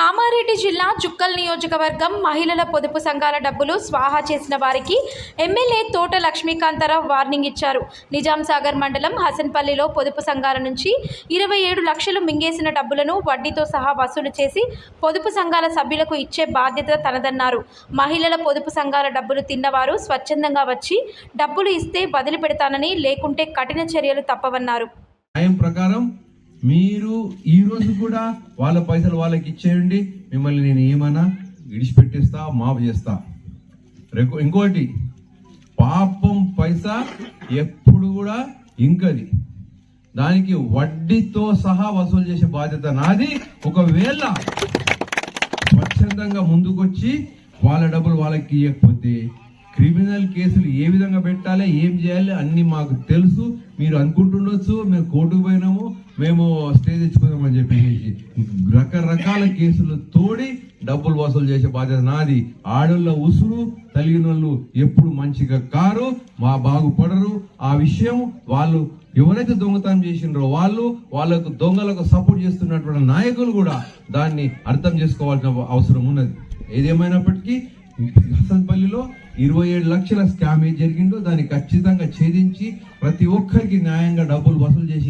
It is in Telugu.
కామారెడ్డి జిల్లా చుక్కల్ నియోజకవర్గం మహిళల పొదుపు సంఘాల డబ్బులు స్వాహా చేసిన వారికి ఎమ్మెల్యే తోట లక్ష్మీకాంతారావు వార్నింగ్ ఇచ్చారు. నిజాం సాగర్ మండలం హసన్పల్లిలో పొదుపు సంఘాల నుంచి ఇరవై ఏడు లక్షలు మింగేసిన డబ్బులను వడ్డీతో సహా వసూలు చేసి పొదుపు సంఘాల సభ్యులకు ఇచ్చే బాధ్యత తనదన్నారు. మహిళల పొదుపు సంఘాల డబ్బులు తిన్నవారు స్వచ్ఛందంగా వచ్చి డబ్బులు ఇస్తే వదిలిపెడతానని లేకుంటే కఠిన చర్యలు తప్పవన్నారు. ప్రకారం మీరు ఈ రోజు కూడా వాళ్ళ పైసలు వాళ్ళకి ఇచ్చేయండి. మిమ్మల్ని నేను ఏమన్నా విడిచిపెట్టేస్తా మాఫ్ చేస్తా. రేపు ఇంకోటి పాపం పైసా ఎప్పుడు కూడా ఇంకది. దానికి వడ్డీతో సహా వసూలు చేసే బాధ్యత నాది. ఒకవేళ స్వచ్ఛందంగా ముందుకొచ్చి వాళ్ళ డబ్బులు వాళ్ళకి ఇవ్వకపోతే క్రిమినల్ కేసులు ఏ విధంగా పెట్టాలి ఏం చేయాలి అన్ని మాకు తెలుసు. మీరు అనుకుంటుండొచ్చు మేము కోర్టుకు పోయినాము మేము స్టే తెచ్చుకున్నామని చెప్పేసి రకరకాల కేసులు తోడి డబ్బులు వసూలు చేసే బాధ్యత నాది. ఆడోళ్ళ ఉసురు తలిగిన వాళ్ళు ఎప్పుడు మంచిగా కారు మా బాగుపడరు ఆ విషయం వాళ్ళు ఎవరైతే దొంగతనం చేసిండ్రో వాళ్ళు వాళ్ళకు దొంగలకు సపోర్ట్ చేస్తున్నటువంటి నాయకులు కూడా దాన్ని అర్థం చేసుకోవాల్సిన అవసరం ఉన్నది. ఏదేమైనప్పటికీ హసన్పల్లిలో ఇరవై ఏడు లక్షల స్కామ్ ఏం జరిగిందో దాన్ని ఖచ్చితంగా ఛేదించి ప్రతి ఒక్కరికి న్యాయంగా డబ్బులు వసూలు చేసి